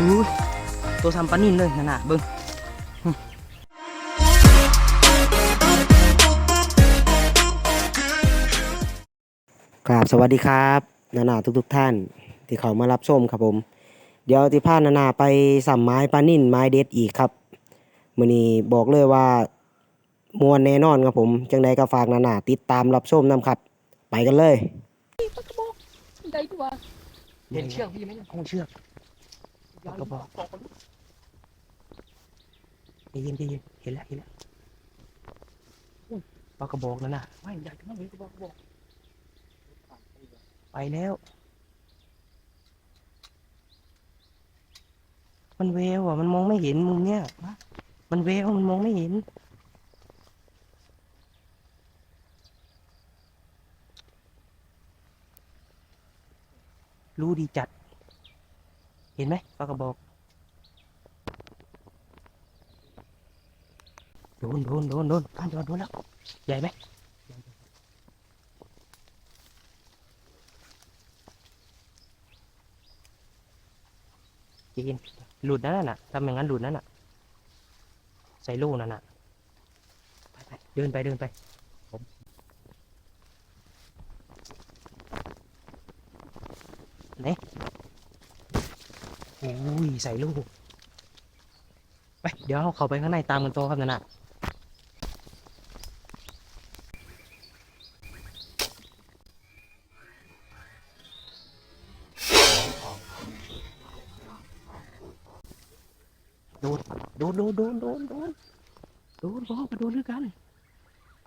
อู้ยตัวซ้ำปลานิ่นเลยนั่นน่ะเบิ่งครับสวัสดีครับนานาทุกทุกๆท่าน ที่เขามารับชมครับผม เดี๋ยวที่พานานาไปสัมไม้ปลานิ่นไม้เด็ดอีกครับมื้อนี้บอกเลยว่ามวนแน่นอนครับผมจังใดก็ฝากนานาติดตามรับชมนํครับ ไปกันเลยได้ตัวเห็นเชือกพี่ไหมเนี่ยคงเชือก กระบอกใจเย็นใจเย็นเห็นแล้วเห็นแล้วอุ้ยปลากระบอกนั่นน่ะไม่ใหญ่มากเลยกระบอกกระบอกไปแล้ว มันเววอะ มันมองไม่เห็นมุมเนี้ยมันเววมันมองไม่เห็นรู้ดีจัด เห็นไหมปลากระบอกโดนโดนโดนโดนพันจอดโดนแล้ว ใหญ่ไหมจีนหลุดนั่นน่ะทำอย่างนั้นหลุดนั่นน่ะ ใส่ลูกนั่นน่ะไปไปเดินไปเดินไปไหน โอ้ยใส่ลูก ไป เดี๋ยวเราเขาไปข้างในตามกันโตอครับนั่นน่ะโดนโดนโดนโดนโดนโดนโดนบอกมาโดนด้วยกัน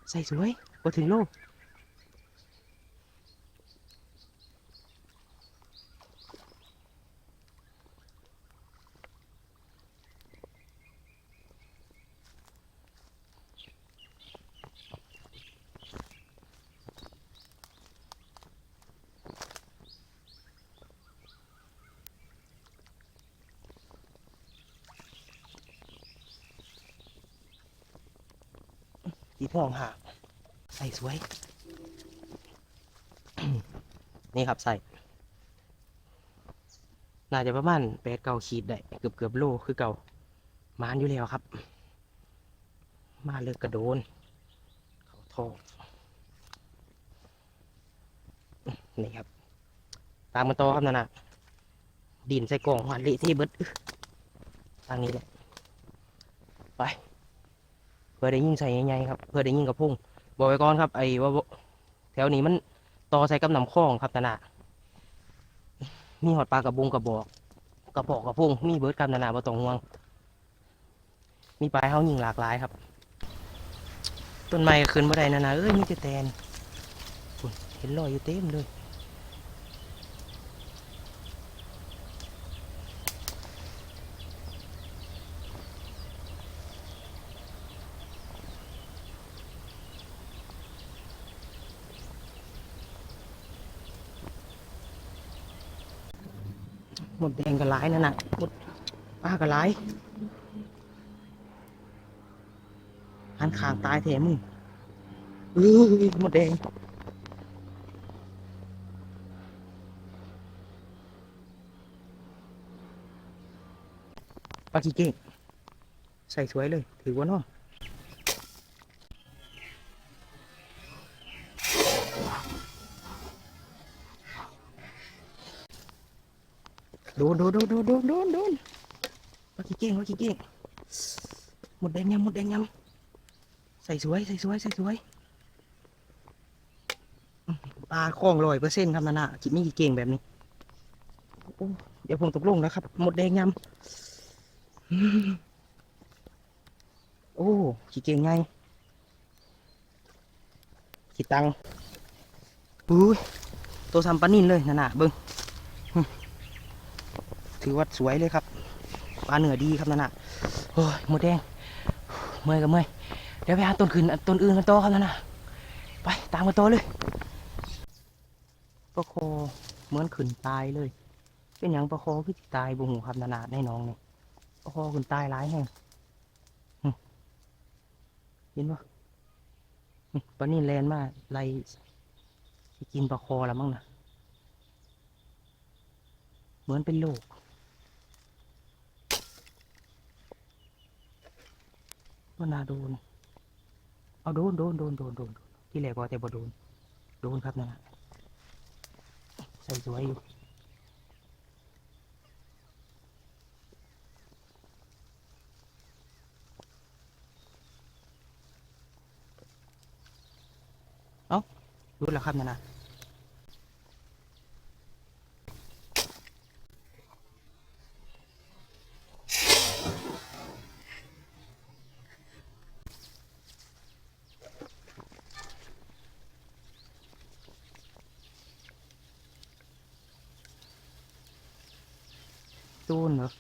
ใส่สวยพอถึงโลก อีพ่องหากใส่สวย นี่ครับใส่น่าจะประมาณแปดเก้าขีดได้เกือบเกือบโลคือเก่ามานอยู่แล้วครับ มาเลิกกระโดน เขาทองนี่ครับ ตามกันต่อครับนั่นนะดินใส่กล่องหันเละที่เบิดอึ๊ะทางนี้แหละไป พื่อได้ยิงใส่ใหญ่ๆครับเพื่อได้ยิงกับพุ่งบอกไว้ก่อนครับไอ้ว่าแถวนี้มันต่อใส่กับน้ำคลองครับตนามีหอดปลากระบุงกระบอก กระบอกกระพุ่งมีเบิร์ดกับนานาบ่ต้องห่วง มีปลายเฮายิงหลากหลายครับ ต้นไม้ขึ้นบ่ได้นานาเอ้ยมีแต่แตนพุ่นเห็นรอยอยู่เต็มเลย หมดแดงกระไรนั่นน่ะหมดปลากระไรหันขางตายเถอะมึงอื้อหมดแดงปลาขี้เก่งใส่สวยเลย ถือว่าเนาะโด นโดนโดนโดนโดนโดนโดนปลาขี้เก่งปลาขี้เก่งหมดแดงยำหมดแดงยำใส่สวยใส่สวยใส่สวยปลาคล้องลอยเปอร์เซ็นต์ครับนั่นน่ะจิตไม่ขี้เก่งแบบนี้เดี๋ยวผมตกลงแล้วครับ หมดแดงยำโอ้ขี้เก่งไงขี้ตังอุ้ยตัวซ้ำปลานิ่นเลยนั่นน่ะเบิ้ง ถือว่าสวยเลยครับปลาเหนือดีครับนั่นน่ะโอ้ยหมดแดงเมื่อยกับเมื่อยเดี๋ยวไปหาต้นขึ้นต้นอื่นกันโตอครับนั่นน่ะไปตามกันโตอเลยปลาโคเหมือนขึ้นตายเลย เป็นอย่างปลาโคคือตายบุหูครับนานาในน้องนี่ปลาโคขึ้นตายร้ายแห้งเห็นปะปลานี่แลนมาไล่กินปลาโคแล้วมั้งนะเหมือนเป็นโรค ก็น่าโดน เอาโดนโดนโดนโดนโดนที่แรกว่าแต่บ่โดน โดนครับนั่นนะใส่สวยอยู่เอารู้แล้วครับนั่นนะโดนเหรอ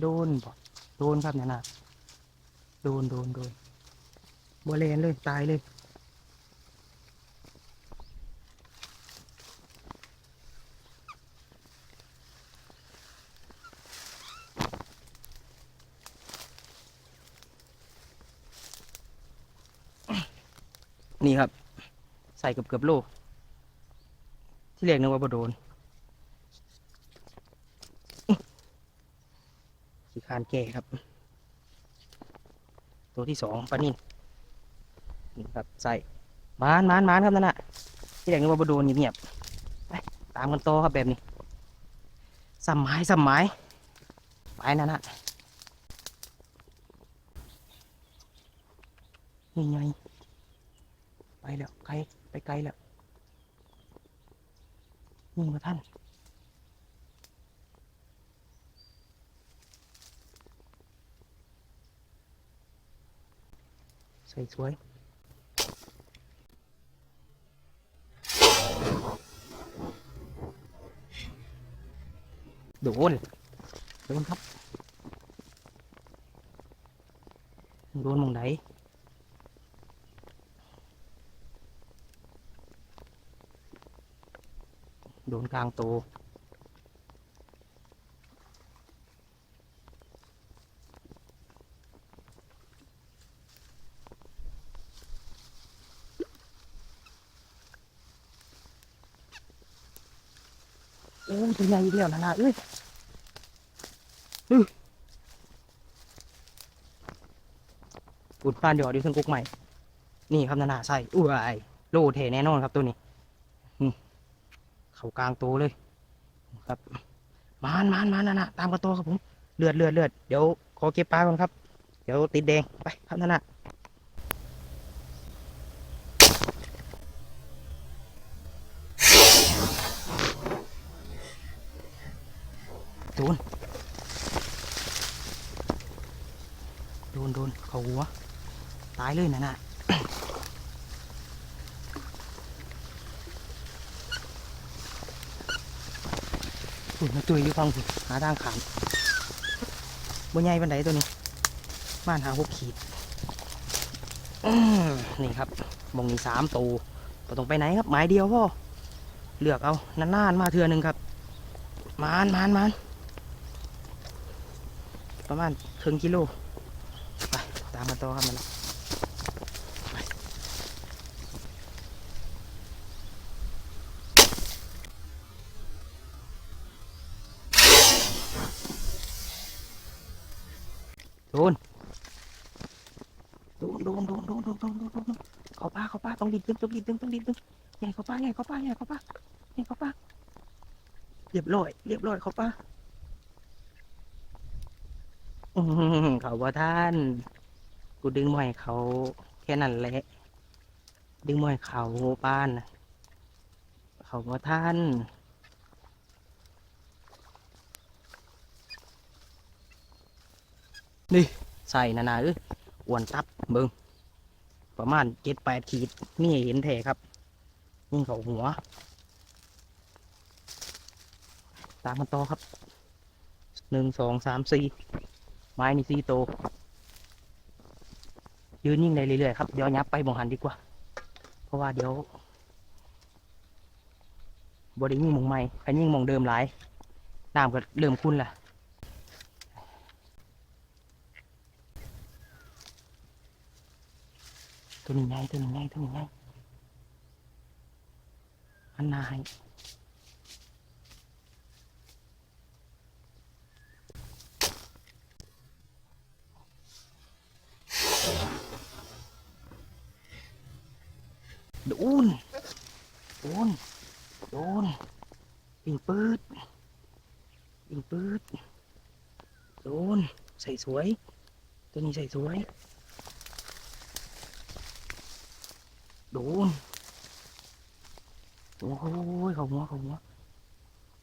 โดนบ่โดน ครับนั่นนะโดนโดนโดนบวเลนเลยตายเลยนี่ครับ ใส่เกือบเกือบโลที่เรียกนึกว่าบโดนขี้คานแก่ครับ ตัวที่สองปลานิ่นนี่ครับใส่มานมานมานครับนั่นน่ะที่เรียกนึกว่าบโดนเงียบๆไปตามกันโตอครับแบบนี้สัมไม้สัมไม้ไปนั่นน่ะนี่ไงไปแล้วไกลไปไกลแล้วนี่มาท่าน ใส่สวยโดนโดนครับโดนมองไหนโดนกลางโตโอ้ยตัว ใหญ่อีกแล้วนะนะเอ้ยอุดปานเดี๋ยวดิขึ้นกุกใหม่ นี่ครับนานาใส่อุ้ยโลเทแน่นอนครับตัวนี้เข่ากลางโตเลย ครับมานมานมานหนน่ะตามกระโตครับผมเลือดเลือดเลือดเดี๋ยวขอเก็บปลาก่อนครับ เดี๋ยวติดแดงไปครับนั่นน่ะโดน โดนโดนเขาหัว ตายเลยนั่นน่ะฝุ่นมาตุยอยู่ฟังฝุ่นหาทางขามบนใหญ่บันไดตัวนี้บ้านหาหกขีดนี่ครับมองนี้สามตัวก็ต้องไปไหนครับ หมายเดียวพ่อเลือกเอานานๆมาเทือนึงครับ มานมานมานประมาณครึ่งกิโลามมาต่อครับมันน่ะไปโดนโดนโดนโดนโดนโดนโดนโดนโดนเขาป้าเขาป้าต้องรีบดึงต้องรีบดึงต้องรีบดึงใหญ่เขาป้าใหญ่เขาป้าใหญ่เขาป้าใหญ่เขาป้าเรียบร้อยเรียบร้อยเขาป้าอื้อหือเขาว่าท่าน กูดึงมวยเขาแค่นั้นแหละ ดึงมวยเขาป้านนะเขาว่าท่านนี่ใส่นานาเอ้อ้วนตับเบิงประมาณเจ็ดแปดขีดนี่เห็นแท้ครับยิงเขาหัว ตามมันต่อครับหนึ่งสองสามสี่ไม้นี่สี่โต ยืนยิ่งได้เรื่อยๆครับ เดี๋ยวยับไปบงหันดีกว่า เพราะว่าเดี๋ยวบไดยิงมองใหม่ใครยิงมองเดิมหลายน้ำก็เริ่มคุ้นละตัวนี้ไงตัวนี้ไงตัวนี้ไงอันนาให้ โดน โดน โดนปิงปืดปิงปืดโดน ใส่สวย ตัวนี้ใส่สวย โดนโอ้ยเขาหัวเขาหัว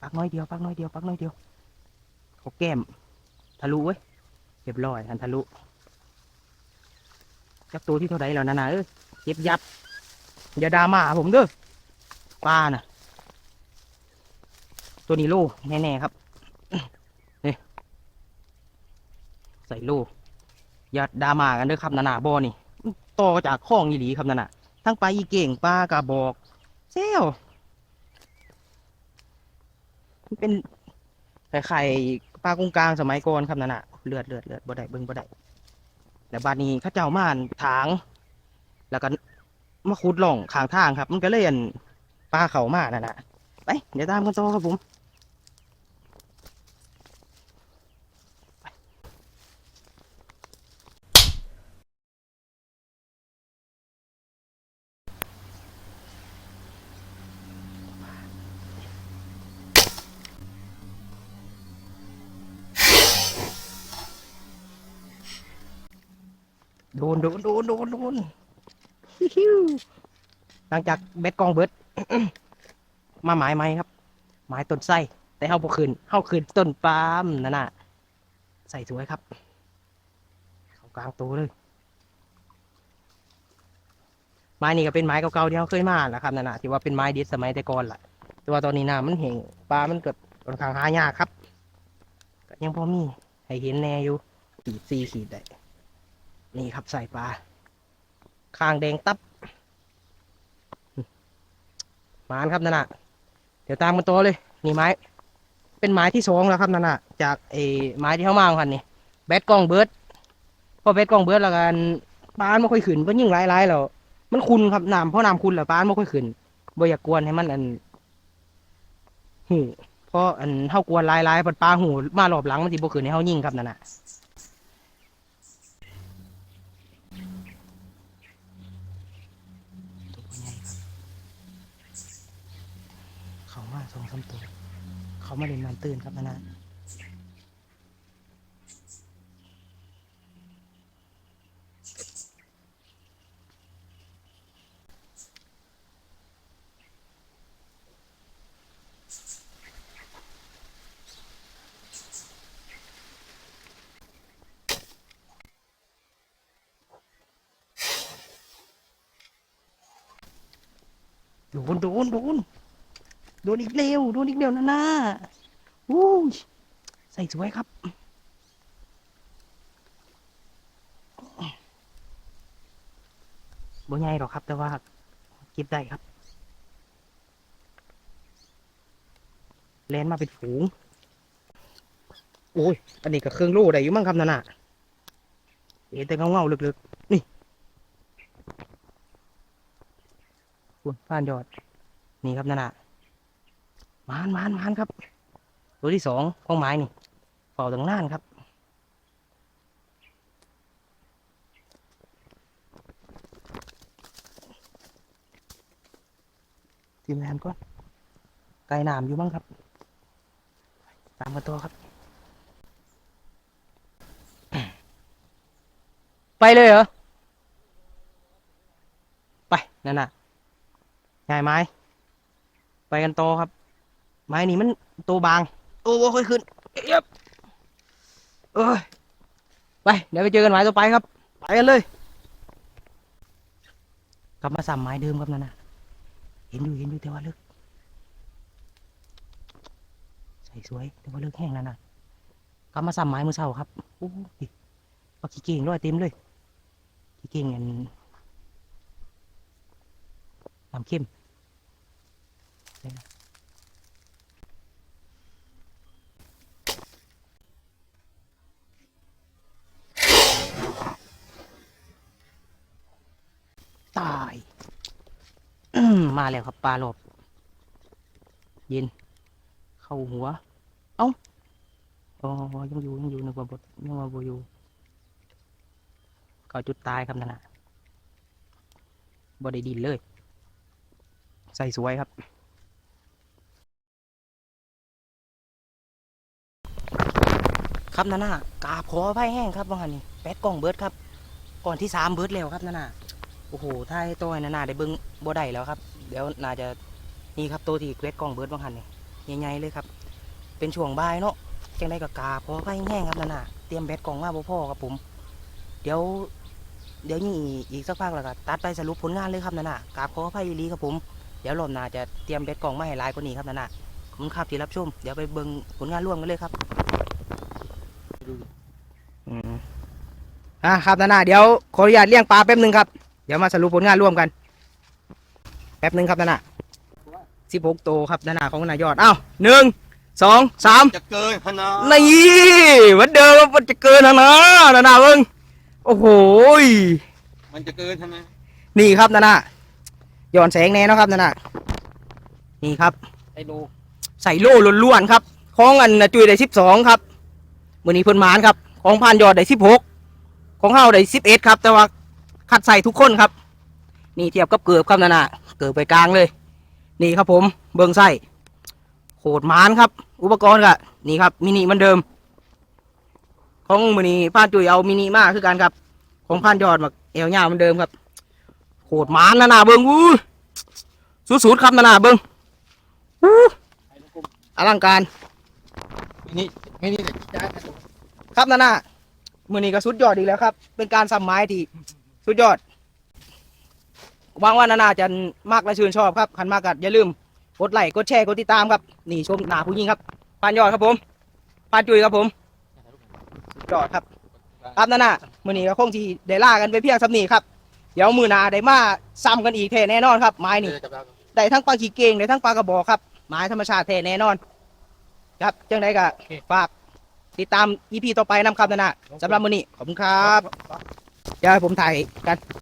ปักน้อยเดียวปักน้อยเดียวปักน้อยเดียวเขาแก้ม ทะลุเว้ยเรียบร้อยทันทะลุจับตัวที่เท่าไหร่แล้วนะนะเอ้ยเจ็บยับ อย่าดราม่าผมเด้อปลาน่ะ ตัวนี้โลแน่ๆครับนี่ใส่โลอย่าดราม่ากันเด้อครับนานาบอนี่ต่อจากข้องอีหลีครับนานาทั้งปลาอีเก่งปลากระบอกเซลมันเป็นไข่ไข่ปลากงกลางสมัยก่อนครับนานาเลือดเลือดเลือดบ่ได้เบิ่งบ่ได้แล้วบาดนี้ข้าเจ้ามานถาง แล้วก็ มาขุดหล่องข้างทางครับ มันก็เลยอันปลาเขามากนั่นะไปเดี๋ยวตามกันต่อครับผมโดนโดนโดนโดนโดน ฮิวหลังจากเบ็ดกองเบิด มาหมายไหมครับ หมายต้นไส้แต่เฮาบ่คืนเฮาคืนต้นปาล์มนั่นน่ะใส่สวยครับ เขากลางตัวเลยไม้นี่ก็เป็นไม้เก่าๆที่เขาเคยมาแหละครับนั่นน่ะที่ว่าเป็นไม้ดิสสมัยแต่ก่อนล่ะ แต่ว่าตอนนี้น้ำมันแห้งปลามันเกิดค่อนข้างหายากครับก็ยังพอมีให้เห็นแน่อยู่ขีดสี่ขีดได้นี่ครับใส่ปลา คางแดงตับหมานครับนั่นน่ะ เดี๋ยวตามกันตัวเลย นี่ไม้ เป็นไม้ที่สองแล้วครับนั่นน่ะ จากไอ้ไม้ที่เข้ามาของคันนี่แบดกล้องเบิร์ดพอแบดกล้องเบิร์ดแล้วกันปานไม่ค่อยขึ้นเพราะยิ่งร้ายๆแล้วมันคุณครับน้ำเพราะน้ำคุณแหละปานไม่ค่อยขึ้นบ่อยากกวนให้มันอันหูเพราะอันเท่ากวนร้ายๆปัดปลาหูมารอบหลังมันสิบ่ขึ้นให้เฮายิ่งครับนั่นน่ะ ตัวใหญ่ครับ เขามาสองสามตัว เขา มาเล่นน้ำตื้นครับนะนะโดนโดนโดน โดนอีกเร็ว โดนอีกเร็วนะน่าอู้ใส่สวยครับ บ่ใหญ่หรอกครับ แต่ว่าเก็บได้ครับ แลนมาเป็นฝูง โอ้ย อันนี้ก็เครื่องโล่ได้อยู่มั้งครับนั่นน่ะเอ๋แต่เงาเงาลึกๆ นี่คุณผ่านยอด นี่ครับนั่นน่ะ มานมานมานครับ ตัวที่สองของไม้นี่เฝ้าตังนานครับทีมงานก่อนไกลหนามอยู่บ้างครับ ตามกันตัวครับ ไปเลยเหรอ ไป นั่นน่ะง่ายไหมไปกันโตครับ ไม้นี่มันโตวบาง โอ้โหค่อยขึ้นเยับเอ้ยไปเดี๋ยวไปเจอกันไม้ต่อไปครับ ไปกันเลย กลับมาสามไม้เดิมครับนั่นน่ะเห็นอยู่เห็นอยู่แต่ว่าเลิกใส่สวยแต่ว่าเลิกแห้งแล้วนะกลับมาซ้ำไม้มือเช้าครับโอ้ยปลาขี้เก่งร้อยเต็มเลยขี้เก่งอันน้ำเข้มได้นะตาย อืมมา แล้วครับปลาหลบเย็น เข้าหัว เอ้าอ๋อยังอยู่ยังอยู่นึกว่าบดยังว่าบอยู่เขาจุดตายครับนั่นนะบได้ดินเลย ใส่สวยครับครับนั่นน่ะกาพอไพ่แห้งครับว่าหันนี่แปดกล่องเบิร์ดครับ ก่อนที่สามเบิร์ดแล้วครับนั่นน่ะโอ้โหถ้าให้ตัวนั่นน่ะได้เบิ้งบ่ได้แล้วครับ เดี๋ยวน่าจะนี่ครับตัวที่เกรดกล่องเบิร์ดว่าหันนี่ใหญ่ๆเลยครับ เป็นช่วงบ่ายเนาะจังได้กับกาพอไพ่แห้งครับนั่นน่ะเตรียมแบตกล่องมาบ่พอครับผม เดี๋ยว เดี๋ยวนี่อีกสักพักแล้วก็ตัดไปสรุปผลงานเลยครับนั่นน่ะกาบขออภัยอีลีครับผมเดี๋ยวรอบหน้าจะเตรียมเบ็ดกล่องมาให้ลายกว่านี้ครับนั่นน่ะขอบคุณครับที่รับชมเดี๋ยวไปเบิ่งผลงานร่วมกันเลยครับอืมอะครับนั่นน่ะเดี๋ยวขออนุญาตเลี้ยงปลาแป๊บหนึงครับเดี๋ยวมาสรุปผลงานร่วมกัน แป๊บหนึงครับนั่นน่ะสิบหกตัวครับนั่นน่ะของนายยอดอ้าวหนึ่งสองสามจะเกินขนาดนี่เหมือนเดิมครับมันจะเกินนะนะนั่นน่ะเบิ่งโอ้โหมันจะเกินขนาดนี่ครับนั่นน่ะย้อนแสงแน่เนาะครับนั่นน่ะนี่ครับไอ้ดูใส่โล่ล้วนๆครับของอันน่ะจุยได้สิบสองครับมือนี้เพิ่นหมานครับ ของพานยอดได้สิบหกของเฮาได้สิบเอ็ดครับ แต่ว่าคัดใส่ทุกคนครับ นี่เทียบกับเกือบครับนั่นน่ะ เกือบไปกลางเลย นี่ครับผมเบิ่งไส้โคตรหมานครับ อุปกรณ์ก็นี่ครับมินิเหมันเดิม ของมือนี้พานจุยเอามินิมาคือกันครับ ของพานยอดมาเอวหญ้าเหมันเดิมครับโคตรหมานนะน่ะเบิ้งอู้สุดๆครับนะน่ะเบิ้งอู้อลังการนี่นี่นี่จะครับนะน่ะมือนี้ก็สุดยอดอีกแล้วครับ เป็นการซ้ำไม้ที่สุดยอด หวังว่านานาจะมากและชื่นชอบครับคันมากก็อย่าลืมกดไลค์กดแชร์กดติดตามครับนี่ชมหน้าผู้หญิงครับปานยอดครับผมปานจุยครับผมสุดยอดครับครับนั่นน่ะมือนี้ก็คงที่ได้ล่ากันไปเพียงสำนีครับเดี๋ยวมือหนาได้มาซ้ำกันอีกแท้แน่นอนครับไม้นี่ได้ทั้งปลาขี้เกงได้ทั้งปลากระบอกครับไม้ธรรมชาติแท้แน่นอน ครับจังไดก็ฝากติดตามอีพีต่อไปนำครับนั่นน่ะสำหรับมือนี้ขอบคุณครับเดี๋ยวให้ผมถ่ายกัน